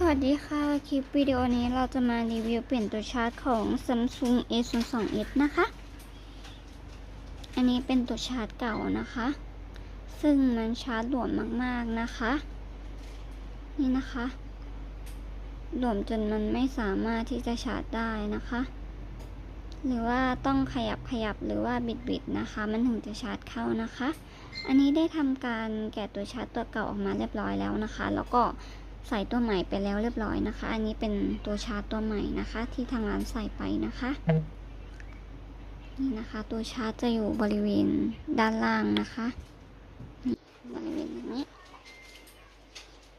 สวัสดีค่ะ คลิปวิดีโอนี้เราจะมารีวิวเปลี่ยนตัวชาร์จของ Samsung A02s นะคะ อันนี้เป็นตัวชาร์จเก่านะคะ ซึ่งมันชาร์จหลวมมากๆนะคะ นี่นะคะหลวมจนมันไม่สามารถที่จะชาร์จได้นะคะ หรือว่าต้องขยับขยับหรือว่าบิดบิดนะคะ มันถึงจะชาร์จเข้านะคะ อันนี้ได้ทำการแกะตัวชาร์จตัวเก่าออกมาเรียบร้อยแล้วนะคะ แล้วก็ ใส่ตัวใหม่ไปแล้วเรียบร้อยนะคะ อันนี้เป็นตัวชาร์จตัวใหม่นะคะ ที่ทางร้านใส่ไปนะคะนี่นะคะ ตัวชาร์จจะอยู่บริเวณด้านล่างนะคะบริเวณอย่างนี้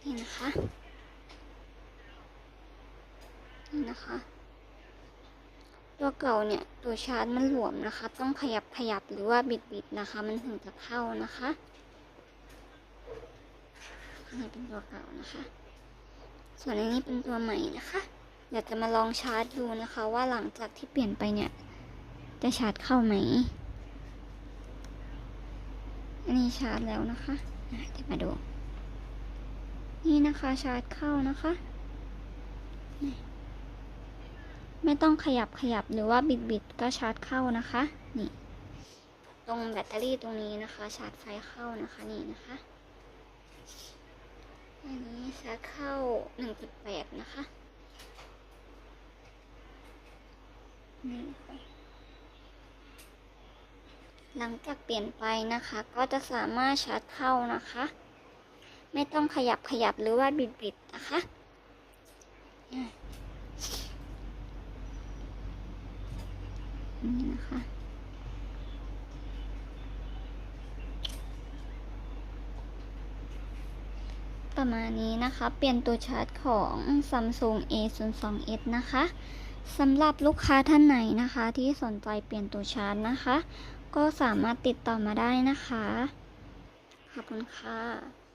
นี่นะคะนี่นะคะ ตัวเก่าเนี่ยตัวชาร์จมันหลวมนะคะ ต้องขยับขยับหรือว่าบิดบิดนะคะ มันถึงจะเข้านะคะนนี้เป็นตัวเก่านะคะ ส่วนอันนี้เป็นตัวใหม่นะคะเดี๋ยวจะมาลองชาร์จดูนะคะ ว่าหลังจากที่เปลี่ยนไปเนี่ย จะชาร์จเข้าไหม อันนี้ชาร์จแล้วนะคะอะเดี๋ยวมาดู นี่นะคะชาร์จเข้านะคะ ไม่ต้องขยับขยับหรือว่าบิดบิดก็ชาร์จเข้านะคะ นี่ ตรงแบตเตอรี่ตรงนี้นะคะ ชาร์จไฟเข้านะคะนี่นะคะ อันนี้ชาร์จเข้า 1.8 นะคะนี่ค่ะหลังจากเปลี่ยนไปนะคะ ก็จะสามารถชาร์จเข้านะคะ ไม่ต้องขยับขยับหรือว่าบิดบิดนะคะนี่นะคะ ประมาณนี้นะคะ เปลี่ยนตัวชาร์จของ Samsung A02s นะคะสำหรับลูกค้าท่านไหนนะคะ ที่สนใจเปลี่ยนตัวชาร์จนะคะ ก็สามารถติดต่อมาได้นะคะ ขอบคุณค่ะ